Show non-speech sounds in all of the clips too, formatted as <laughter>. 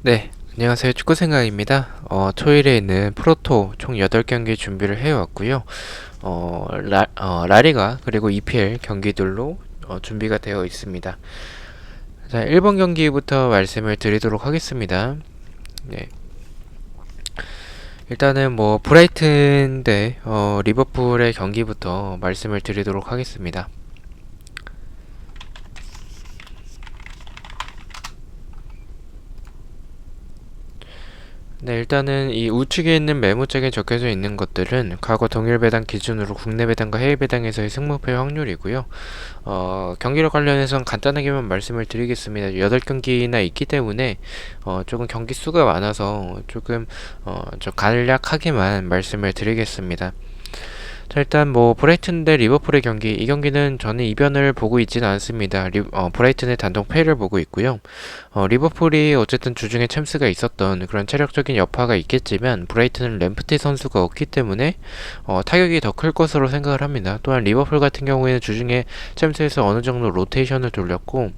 네, 안녕하세요. 축구 생각입니다. 어, 토요일에 있는 프로토 총 8경기 준비를 해왔고요. 어, 라, 어, 라리가 그리고 EPL 경기들로 어, 준비가 되어 있습니다. 자, 1번 경기부터 말씀을 드리도록 하겠습니다. 네. 일단은 뭐 브라이튼 대 어, 리버풀의 경기부터 말씀을 드리도록 하겠습니다. 네, 일단은 이 우측에 있는 메모장에 적혀져 있는 것들은 과거 동일 배당 기준으로 국내 배당과 해외 배당에서의 승무패 확률이고요. 어, 경기력 관련해서는 간단하게만 말씀을 드리겠습니다. 8경기나 있기 때문에 어, 조금 경기 수가 많아서 조금 어, 저 간략하게만 말씀을 드리겠습니다. 자, 일단 뭐 브라이튼 대 리버풀의 경기 이 경기는 저는 이변을 보고 있지는 않습니다. 리, 어, 브라이튼의 단독 패를 보고 있고요. 어, 리버풀이 어쨌든 주중에 챔스가 있었던 그런 체력적인 여파가 있겠지만 브라이튼은 램프티 선수가 없기 때문에 어, 타격이 더 클 것으로 생각을 합니다. 또한 리버풀 같은 경우에는 주중에 챔스에서 어느 정도 로테이션을 돌렸고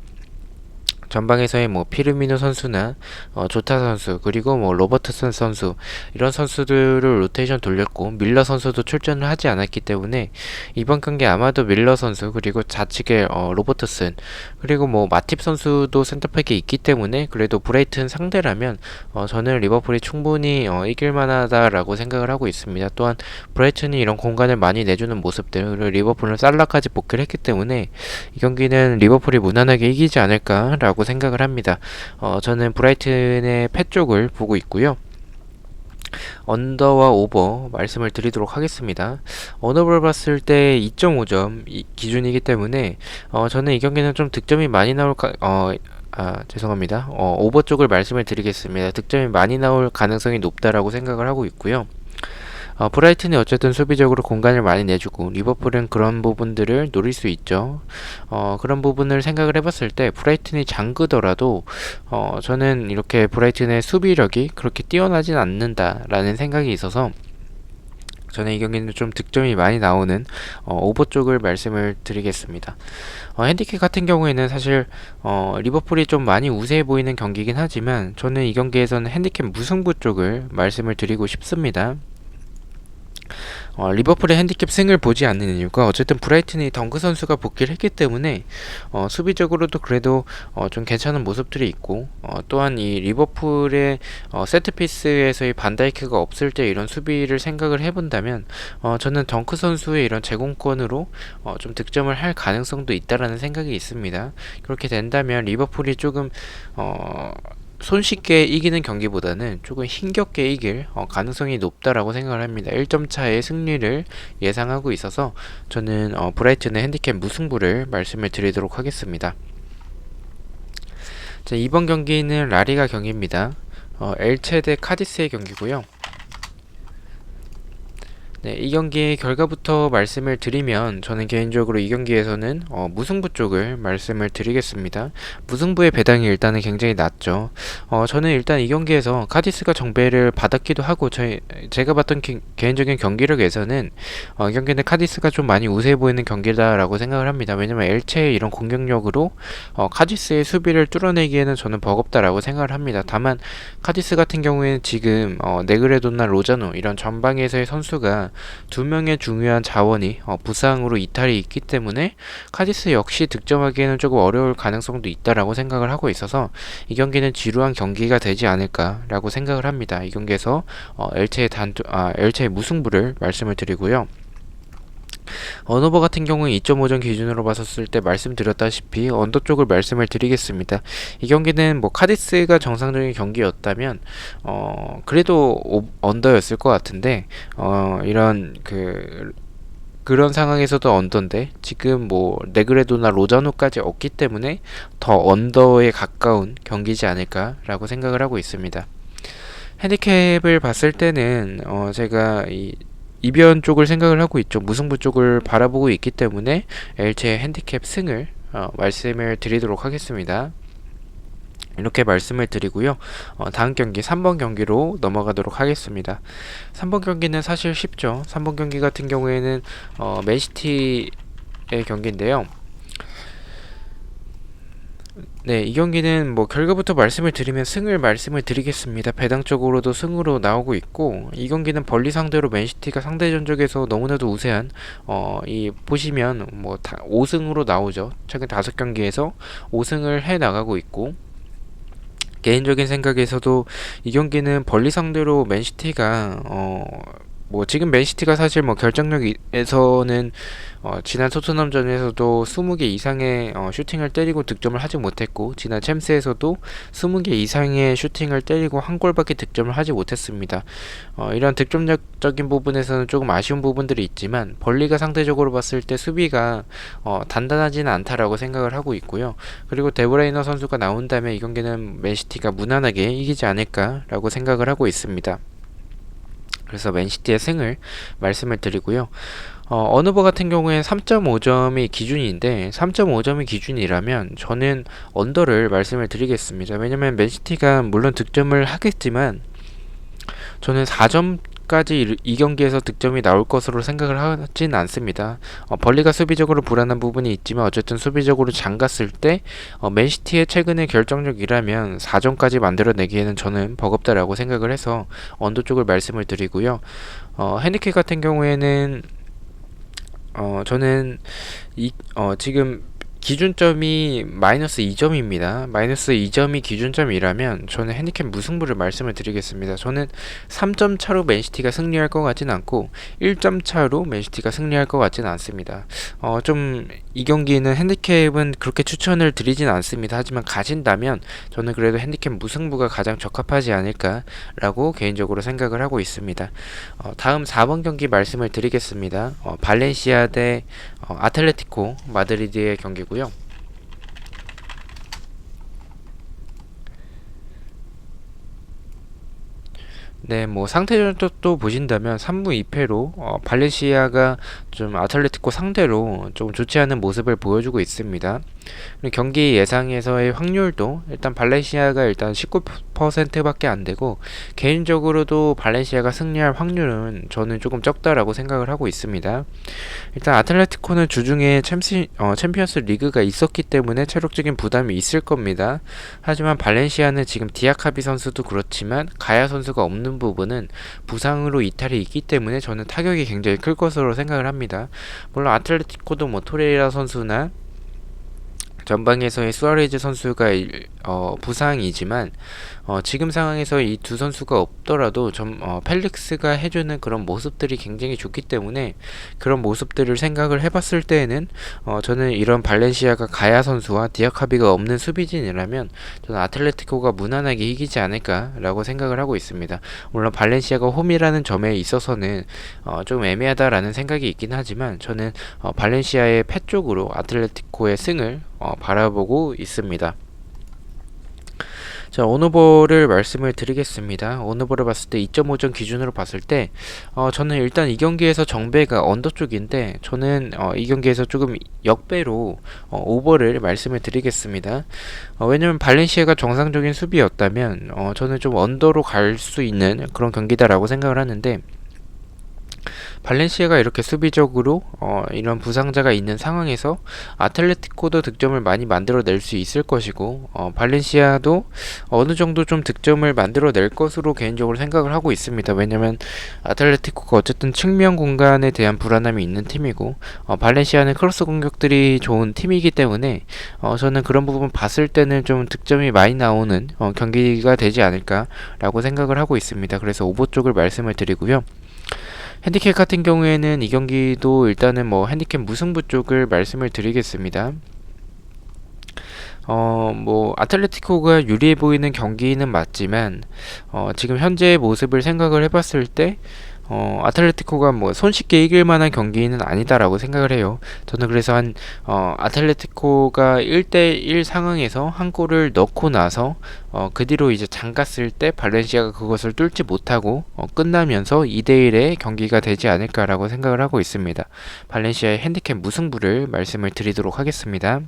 전방에서의 뭐 피르미노 선수나 어, 조타 선수 그리고 뭐 로버트슨 선수 이런 선수들을 로테이션 돌렸고 밀러 선수도 출전을 하지 않았기 때문에 이번 경기 아마도 밀러 선수 그리고 좌측에 어, 로버트슨 그리고 뭐 마팁 선수도 센터백에 있기 때문에 그래도 브레이튼 상대라면 어, 저는 리버풀이 충분히 어, 이길 만하다라고 생각을 하고 있습니다. 또한 브레이튼이 이런 공간을 많이 내주는 모습들 리버풀은 살라까지 복귀를 했기 때문에 이 경기는 리버풀이 무난하게 이기지 않을까라고 라고 생각을 합니다. 어, 저는 브라이튼의 패 쪽을 보고 있고요. 언더와 오버 말씀을 드리도록 하겠습니다. 언더를 봤을 때 2.5점 기준이기 때문에 어, 저는 이 경기는 좀 득점이 많이 나올 까, 어, 아, 죄송합니다. 어, 오버 쪽을 말씀을 드리겠습니다. 득점이 많이 나올 가능성이 높다라고 생각을 하고 있고요. 어, 브라이튼이 어쨌든 수비적으로 공간을 많이 내주고 리버풀은 그런 부분들을 노릴 수 있죠. 어, 그런 부분을 생각을 해봤을 때 브라이튼이 잠그더라도 어, 저는 이렇게 브라이튼의 수비력이 그렇게 뛰어나진 않는다라는 생각이 있어서 저는 이 경기는 좀 득점이 많이 나오는 어, 오버 쪽을 말씀을 드리겠습니다. 어, 핸디캡 같은 경우에는 사실 어, 리버풀이 좀 많이 우세해 보이는 경기긴 하지만 저는 이 경기에서는 핸디캡 무승부 쪽을 말씀을 드리고 싶습니다. 어, 리버풀의 핸디캡 승을 보지 않는 이유가 어쨌든 브라이튼이 덩크 선수가 복귀를 했기 때문에 어, 수비적으로도 그래도 어, 좀 괜찮은 모습들이 있고 어, 또한 이 리버풀의 어, 세트피스에서의 반다이크가 없을 때 이런 수비를 생각을 해본다면 어, 저는 덩크 선수의 이런 제공권으로 어, 좀 득점을 할 가능성도 있다라는 생각이 있습니다. 그렇게 된다면 리버풀이 조금 어, 손쉽게 이기는 경기보다는 조금 힘겹게 이길 어, 가능성이 높다라고 생각을 합니다. 1점 차의 승리를 예상하고 있어서 저는 어, 브라이튼의 핸디캡 무승부를 말씀을 드리도록 하겠습니다. 자, 이번 경기는 라리가 경기입니다. 어, 엘체 대 카디스의 경기고요. 네, 이 경기의 결과부터 말씀을 드리면 저는 개인적으로 이 경기에서는 어, 무승부 쪽을 말씀을 드리겠습니다. 무승부의 배당이 일단은 굉장히 낮죠. 어, 저는 일단 이 경기에서 카디스가 정배를 받았기도 하고 저희 제가 봤던 기, 개인적인 경기력에서는 어, 이 경기는 카디스가 좀 많이 우세해 보이는 경기다라고 생각을 합니다. 왜냐면 엘체의 이런 공격력으로 어, 카디스의 수비를 뚫어내기에는 저는 버겁다라고 생각을 합니다. 다만 카디스 같은 경우에는 지금 어, 네그레도나 로자노 이런 전방에서의 선수가 두 명의 중요한 자원이 어, 부상으로 이탈이 있기 때문에 카디스 역시 득점하기에는 조금 어려울 가능성도 있다라고 생각을 하고 있어서 이 경기는 지루한 경기가 되지 않을까라고 생각을 합니다. 이 경기에서 어, 엘체의 단투 아 엘체의 무승부를 말씀을 드리고요. 언어버 같은 경우는 2.5점 기준으로 봤었을 때 말씀드렸다시피 언더 쪽을 말씀을 드리겠습니다. 이 경기는 뭐 카디스가 정상적인 경기였다면 어 그래도 오, 언더였을 것 같은데 어 이런 그 그런 상황에서도 언더인데 지금 뭐 네그레도나 로자노까지 없기 때문에 더 언더에 가까운 경기지 않을까라고 생각을 하고 있습니다. 핸디캡을 봤을 때는 어 제가 이 이변 쪽을 생각을 하고 있죠. 무승부 쪽을 바라보고 있기 때문에 엘체 핸디캡 승을 어, 말씀을 드리도록 하겠습니다. 이렇게 말씀을 드리고요. 어, 다음 경기 3번 경기로 넘어가도록 하겠습니다. 3번 경기는 사실 쉽죠. 3번 경기 같은 경우에는 어, 맨시티의 경기인데요. 네, 이 경기는 뭐 결과부터 말씀을 드리면 승을 말씀을 드리겠습니다. 배당적으로도 승으로 나오고 있고 이 경기는 벌리 상대로 맨시티가 상대 전적에서 너무나도 우세한 어, 이 보시면 뭐 다 5승으로 나오죠. 최근 다섯 경기에서 5승을 해 나가고 있고 개인적인 생각에서도 이 경기는 벌리 상대로 맨시티가 어, 뭐 지금 맨시티가 사실 뭐 결정력에서는 어 지난 토트넘전에서도 20개 이상의 어 슈팅을 때리고 득점을 하지 못했고 지난 챔스에서도 20개 이상의 슈팅을 때리고 한 골밖에 득점을 하지 못했습니다. 어 이런 득점력적인 부분에서는 조금 아쉬운 부분들이 있지만 벌리가 상대적으로 봤을 때 수비가 어 단단하지는 않다라고 생각을 하고 있고요. 그리고 데브레이너 선수가 나온다면 이 경기는 맨시티가 무난하게 이기지 않을까라고 생각을 하고 있습니다. 그래서 맨시티의 승을 말씀을 드리고요. 어, 어느버 같은 경우에 3.5점이 기준인데 3.5점이 기준이라면 저는 언더를 말씀을 드리겠습니다. 왜냐면 맨시티가 물론 득점을 하겠지만 저는 4점 까지 이 경기에서 득점이 나올 것으로 생각을 하진 않습니다. 어, 벌리가 수비적으로 불안한 부분이 있지만 어쨌든 수비적으로 장갔을 때 어, 맨시티의 최근의 결정력이라면 4점까지 만들어내기에는 저는 버겁다라고 생각을 해서 언더 쪽을 말씀을 드리고요. 어, 헤니케 같은 경우에는 어, 저는 이, 어, 지금 기준점이 마이너스 2점입니다. 마이너스 2점이 기준점이라면 저는 핸디캡 무승부를 말씀을 드리겠습니다. 저는 3점 차로 맨시티가 승리할 것 같진 않고 1점 차로 맨시티가 승리할 것 같진 않습니다. 어, 좀 이 경기는 핸디캡은 그렇게 추천을 드리진 않습니다. 하지만 가진다면 저는 그래도 핸디캡 무승부가 가장 적합하지 않을까라고 개인적으로 생각을 하고 있습니다. 어, 다음 4번 경기 말씀을 드리겠습니다. 어, 발렌시아 대 어, 아틀레티코 마드리드의 경기 고요. 네, 뭐 상태전도 보신다면 3무 2패로 어, 발렌시아가 좀 아틀레티코 상대로 좀 좋지 않은 모습을 보여주고 있습니다. 경기 예상에서의 확률도 일단 발렌시아가 일단 19% 밖에 안 되고 개인적으로도 발렌시아가 승리할 확률은 저는 조금 적다라고 생각을 하고 있습니다. 일단 아틀레티코는 주중에 챔스, 어, 챔피언스 리그가 있었기 때문에 체력적인 부담이 있을 겁니다. 하지만 발렌시아는 지금 디아카비 선수도 그렇지만 가야 선수가 없는 부분은 부상으로 이탈이 있기 때문에 저는 타격이 굉장히 클 것으로 생각을 합니다. 물론 아틀레티코도 뭐 토레이라 선수나 전방에서의 수아레즈 선수가 어, 부상이지만 어, 지금 상황에서 이 두 선수가 없더라도 좀 어, 펠릭스가 해주는 그런 모습들이 굉장히 좋기 때문에 그런 모습들을 생각을 해봤을 때에는 어, 저는 이런 발렌시아가 가야 선수와 디아카비가 없는 수비진이라면 저는 아틀레티코가 무난하게 이기지 않을까라고 생각을 하고 있습니다. 물론 발렌시아가 홈이라는 점에 있어서는 어, 좀 애매하다라는 생각이 있긴 하지만 저는 어, 발렌시아의 패 쪽으로 아틀레티코의 승을 어, 바라보고 있습니다. 자, 오너버를 말씀을 드리겠습니다. 오너버를 봤을 때 2.5점 기준으로 봤을 때, 어, 저는 일단 이 경기에서 정배가 언더 쪽인데, 저는 어, 이 경기에서 조금 역배로 어, 오버를 말씀을 드리겠습니다. 어, 왜냐면 발렌시아가 정상적인 수비였다면, 어, 저는 좀 언더로 갈 수 있는 그런 경기다라고 생각을 하는데, 발렌시아가 이렇게 수비적으로 어, 이런 부상자가 있는 상황에서 아틀레티코도 득점을 많이 만들어낼 수 있을 것이고 어, 발렌시아도 어느 정도 좀 득점을 만들어낼 것으로 개인적으로 생각을 하고 있습니다. 왜냐면 아틀레티코가 어쨌든 측면 공간에 대한 불안함이 있는 팀이고 어, 발렌시아는 크로스 공격들이 좋은 팀이기 때문에 어, 저는 그런 부분 봤을 때는 좀 득점이 많이 나오는 어, 경기가 되지 않을까라고 생각을 하고 있습니다. 그래서 오버 쪽을 말씀을 드리고요. 핸디캡 같은 경우에는 이 경기도 일단은 뭐 핸디캡 무승부 쪽을 말씀을 드리겠습니다. 어, 뭐, 아틀레티코가 유리해 보이는 경기는 맞지만, 어, 지금 현재의 모습을 생각을 해봤을 때, 어, 아틀레티코가 뭐 손쉽게 이길 만한 경기는 아니다라고 생각을 해요. 저는 그래서 한 어, 아틀레티코가 1대1 상황에서 한 골을 넣고 나서 어, 그 뒤로 이제 잠갔을 때 발렌시아가 그것을 뚫지 못하고 어, 끝나면서 2대1의 경기가 되지 않을까라고 생각을 하고 있습니다. 발렌시아의 핸디캡 무승부를 말씀을 드리도록 하겠습니다.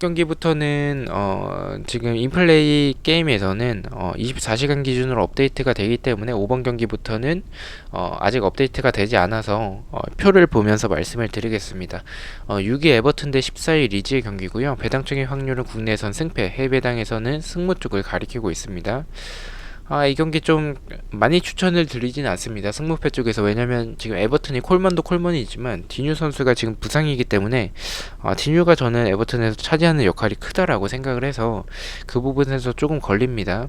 경기부터는 어, 지금 인플레이 게임에서는 어, 24시간 기준으로 업데이트가 되기 때문에 5번 경기부터는 어, 아직 업데이트가 되지 않아서 어, 표를 보면서 말씀을 드리겠습니다. 어, 6위 에버튼 대 14위 리즈의 경기고요. 배당적인 확률은 국내에선 승패, 해외 배당에서는 승무 쪽을 가리키고 있습니다. 아, 이 경기 좀 많이 추천을 드리진 않습니다. 승무패 쪽에서 왜냐면 지금 에버튼이 콜먼도 콜먼이지만 디뉴 선수가 지금 부상이기 때문에 아, 디뉴가 저는 에버튼에서 차지하는 역할이 크다라고 생각을 해서 그 부분에서 조금 걸립니다.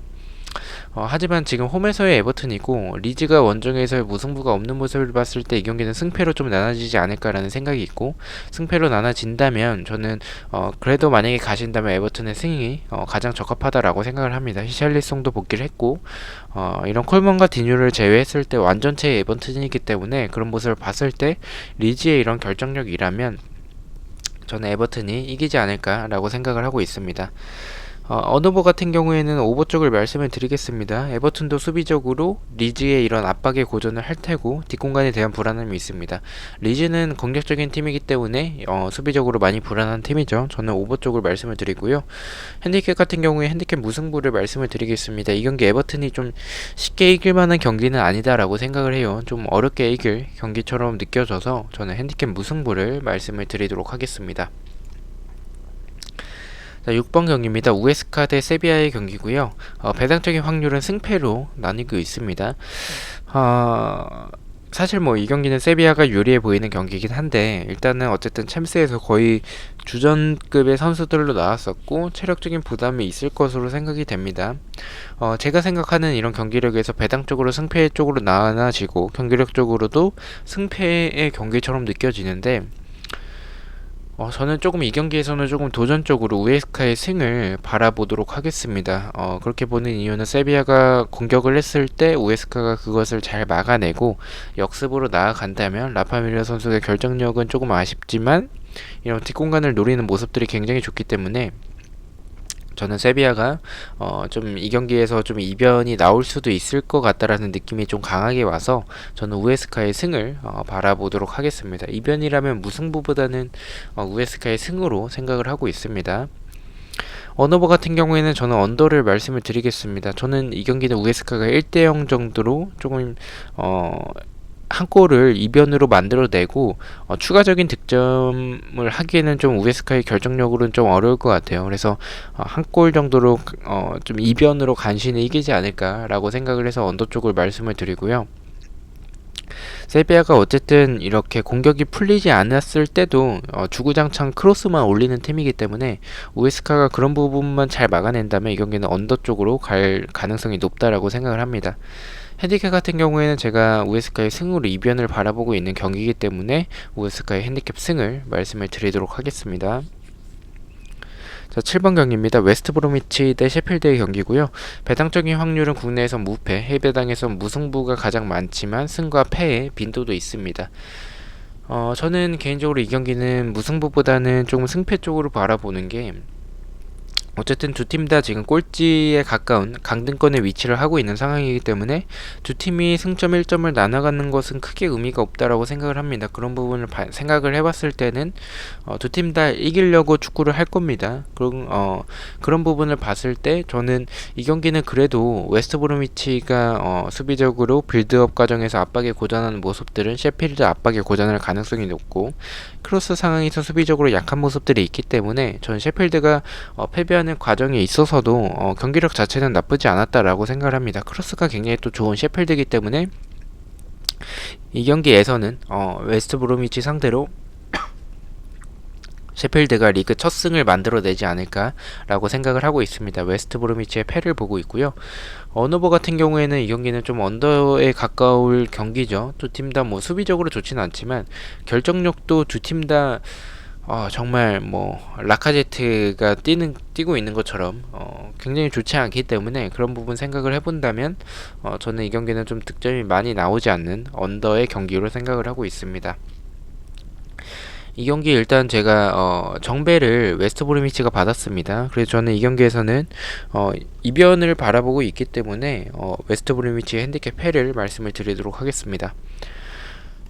어, 하지만 지금 홈에서의 에버튼이고 리즈가 원정에서의 무승부가 없는 모습을 봤을 때 이 경기는 승패로 좀 나눠지지 않을까라는 생각이 있고 승패로 나눠진다면 저는 어, 그래도 만약에 가신다면 에버튼의 승이 어, 가장 적합하다라고 생각을 합니다. 히샬리송도 복귀를 했고 어, 이런 콜먼과 디뉴를 제외했을 때 완전체의 에버튼이기 때문에 그런 모습을 봤을 때 리즈의 이런 결정력이라면 저는 에버튼이 이기지 않을까라고 생각을 하고 있습니다. 어, 언어버 같은 경우에는 오버 쪽을 말씀을 드리겠습니다. 에버튼도 수비적으로 리즈의 이런 압박에 고전을 할 테고 뒷공간에 대한 불안함이 있습니다. 리즈는 공격적인 팀이기 때문에 어, 수비적으로 많이 불안한 팀이죠. 저는 오버 쪽을 말씀을 드리고요. 핸디캡 같은 경우에 핸디캡 무승부를 말씀을 드리겠습니다. 이 경기 에버튼이 좀 쉽게 이길 만한 경기는 아니다라고 생각을 해요. 좀 어렵게 이길 경기처럼 느껴져서 저는 핸디캡 무승부를 말씀을 드리도록 하겠습니다. 자, 6번 경기입니다. 우에스카 대 세비야의 경기고요. 어, 배당적인 확률은 승패로 나뉘고 있습니다. 어, 사실 뭐 이 경기는 세비야가 유리해 보이는 경기이긴 한데 일단은 어쨌든 챔스에서 거의 주전급의 선수들로 나왔었고 체력적인 부담이 있을 것으로 생각이 됩니다. 어, 제가 생각하는 이런 경기력에서 배당 쪽으로 승패 쪽으로 나눠지고 경기력 쪽으로도 승패의 경기처럼 느껴지는데 어, 저는 조금 이 경기에서는 조금 도전적으로 우에스카의 승을 바라보도록 하겠습니다. 어, 그렇게 보는 이유는 세비야가 공격을 했을 때 우에스카가 그것을 잘 막아내고 역습으로 나아간다면 라파밀리아 선수의 결정력은 조금 아쉽지만 이런 뒷공간을 노리는 모습들이 굉장히 좋기 때문에 저는 세비야가 어, 좀 이 경기에서 좀 이변이 나올 수도 있을 것 같다라는 느낌이 좀 강하게 와서 저는 우에스카의 승을 어, 바라보도록 하겠습니다. 이변이라면 무승부보다는 어, 우에스카의 승으로 생각을 하고 있습니다. 언어버 같은 경우에는 저는 언더를 말씀을 드리겠습니다. 저는 이 경기는 우에스카가 1대0 정도로 조금 어, 한 골을 이변으로 만들어내고 어, 추가적인 득점을 하기에는 좀 우에스카의 결정력으로는 좀 어려울 것 같아요. 그래서 어, 한골 정도로 어, 좀 이변으로 간신히 이기지 않을까라고 생각을 해서 언더 쪽을 말씀을 드리고요. 세비야가 어쨌든 이렇게 공격이 풀리지 않았을 때도 어, 주구장창 크로스만 올리는 팀이기 때문에 우에스카가 그런 부분만 잘 막아낸다면 이 경기는 언더 쪽으로 갈 가능성이 높다라고 생각을 합니다. 핸디캡 같은 경우에는 제가 우에스카의 승으로 이변을 바라보고 있는 경기이기 때문에 우에스카의 핸디캡 승을 말씀을 드리도록 하겠습니다. 자, 7번 경기입니다. 웨스트 브로미치 대 셰필드의 경기고요. 배당적인 확률은 국내에서 무패, 해배당에서 무승부가 가장 많지만 승과 패의 빈도도 있습니다. 어, 저는 개인적으로 이 경기는 무승부보다는 조금 승패 쪽으로 바라보는 게 어쨌든 두 팀 다 지금 꼴찌에 가까운 강등권에 위치를 하고 있는 상황이기 때문에 두 팀이 승점 1점을 나눠가는 것은 크게 의미가 없다라고 생각을 합니다. 그런 부분을 바, 생각을 해봤을 때는 어, 두 팀 다 이기려고 축구를 할 겁니다. 그런 어, 그런 부분을 봤을 때 저는 이 경기는 그래도 웨스트 브로미치가 어, 수비적으로 빌드업 과정에서 압박에 고전하는 모습들은 셰필드 압박에 고전할 가능성이 높고 크로스 상황에서 수비적으로 약한 모습들이 있기 때문에 저는 셰필드가 어, 패배한 하는 과정에 있어서도 어, 경기력 자체는 나쁘지 않았다라고 생각을 합니다. 크로스가 굉장히 또 좋은 셰필드이기 때문에 이 경기에서는 어, 웨스트 브로미치 상대로 <coughs> 셰필드가 리그 첫 승을 만들어내지 않을까라고 생각을 하고 있습니다. 웨스트 브로미치의 패를 보고 있고요. 언어버 같은 경우에는 이 경기는 좀 언더에 가까울 경기죠. 두 팀 다 뭐 수비적으로 좋지는 않지만 결정력도 두 팀다 어, 정말 뭐 라카제트가 뛰는 뛰고 있는 것처럼 어, 굉장히 좋지 않기 때문에 그런 부분 생각을 해본다면 어, 저는 이 경기는 좀 득점이 많이 나오지 않는 언더의 경기로 생각을 하고 있습니다. 이 경기 일단 제가 어, 정배를 웨스트 브로미치가 받았습니다. 그래서 저는 이 경기에서는 어, 이변을 바라보고 있기 때문에 어, 웨스트 브로미치의 핸디캡 패를 말씀을 드리도록 하겠습니다.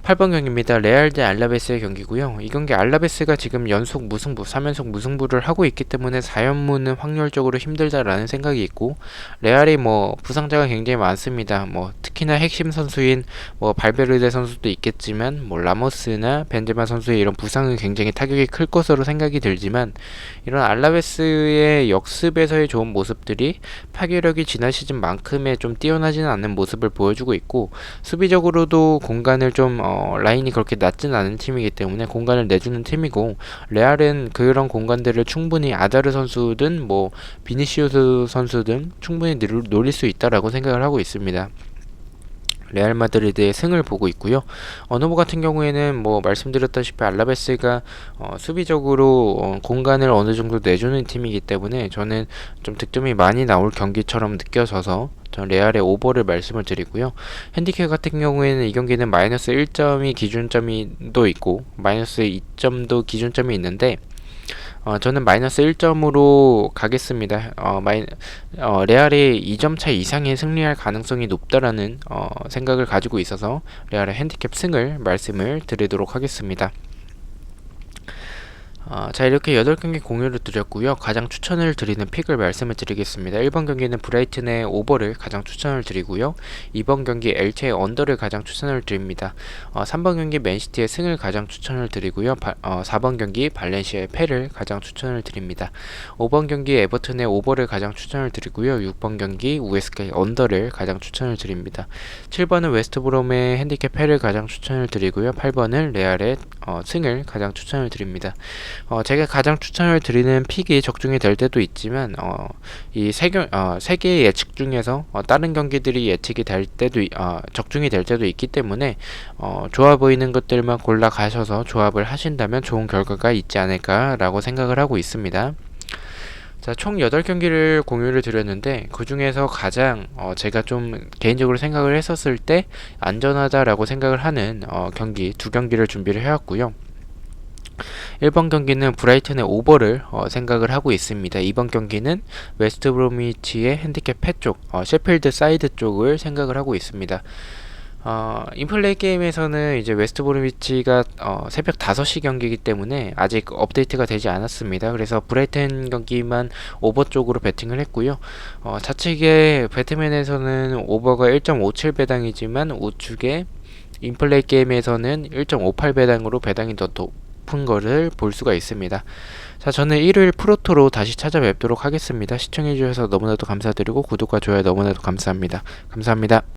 8번 경기입니다. 레알 대 알라베스의 경기고요. 이 경기 알라베스가 지금 연속 무승부, 3연속 무승부를 하고 있기 때문에 4연무는 확률적으로 힘들다라는 생각이 있고 레알이 뭐 부상자가 굉장히 많습니다. 뭐 특히나 핵심 선수인 뭐 발베르데 선수도 있겠지만 뭐 라모스나 벤제마 선수의 이런 부상은 굉장히 타격이 클 것으로 생각이 들지만 이런 알라베스의 역습에서의 좋은 모습들이 파괴력이 지난 시즌만큼의 좀 뛰어나지는 않는 모습을 보여주고 있고 수비적으로도 공간을 좀 어, 라인이 그렇게 낮지는 않은 팀이기 때문에 공간을 내주는 팀이고 레알은 그런 공간들을 충분히 아다르 선수든 뭐 비니시우스 선수든 충분히 노릴 수 있다라고 생각을 하고 있습니다. 레알 마드리드의 승을 보고 있고요. 어노브 같은 경우에는 뭐 말씀드렸다시피 알라베스가 어, 수비적으로 어, 공간을 어느 정도 내주는 팀이기 때문에 저는 좀 득점이 많이 나올 경기처럼 느껴져서 전 레알의 오버를 말씀을 드리고요. 핸디캡 같은 경우에는 이 경기는 마이너스 1점이 기준점이도 있고 마이너스 2점도 기준점이 있는데 어, 저는 마이너스 1점으로 가겠습니다. 어, 마이, 어, 레알이 2점 차 이상의 승리할 가능성이 높다라는 어, 생각을 가지고 있어서 레알의 핸디캡 승을 말씀을 드리도록 하겠습니다. 어, 자 이렇게 8경기 공유를 드렸고요. 가장 추천을 드리는 픽을 말씀을 드리겠습니다. 1번 경기는 브라이튼의 오버를 가장 추천을 드리고요. 2번 경기 엘체의 언더를 가장 추천을 드립니다. 어, 3번 경기 맨시티의 승을 가장 추천을 드리고요. 바, 어, 4번 경기 발렌시아의 패를 가장 추천을 드립니다. 5번 경기 에버튼의 오버를 가장 추천을 드리고요. 6번 경기 우에스카의 언더를 가장 추천을 드립니다. 7번은 웨스트브롬의 핸디캡 패를 가장 추천을 드리고요. 8번은 레알의 어, 승을 가장 추천을 드립니다 어, 제가 가장 추천을 드리는 픽이 적중이 될 때도 있지만 어, 이세 어, 세 개의 예측 중에서 어, 다른 경기들이 예측이 될 때도 어, 적중이 될 때도 있기 때문에 어, 좋아 보이는 것들만 골라 가셔서 조합을 하신다면 좋은 결과가 있지 않을까라고 생각을 하고 있습니다. 자, 총 8경기를 공유를 드렸는데 그 중에서 가장 어, 제가 좀 개인적으로 생각을 했었을 때 안전하다라고 생각을 하는 어, 경기 두 경기를 준비를 해왔고요. 1번 경기는 브라이튼의 오버를 어, 생각을 하고 있습니다. 2번 경기는 웨스트 브로미치의 핸디캡 패 쪽, 어, 셰필드 사이드 쪽을 생각을 하고 있습니다. 어, 인플레이 게임에서는 이제 웨스트 브로미치가 어, 새벽 5시 경기이기 때문에 아직 업데이트가 되지 않았습니다. 그래서 브라이튼 경기만 오버 쪽으로 배팅을 했고요. 어, 좌측의 배트맨에서는 오버가 1.57 배당이지만 우측에 인플레이 게임에서는 1.58 배당으로 배당이 더 높은 거를 볼 수가 있습니다. 자, 저는 일요일 프로토로 다시 찾아뵙도록 하겠습니다. 시청해주셔서 너무나도 감사드리고 구독과 좋아요 너무나도 감사합니다. 감사합니다.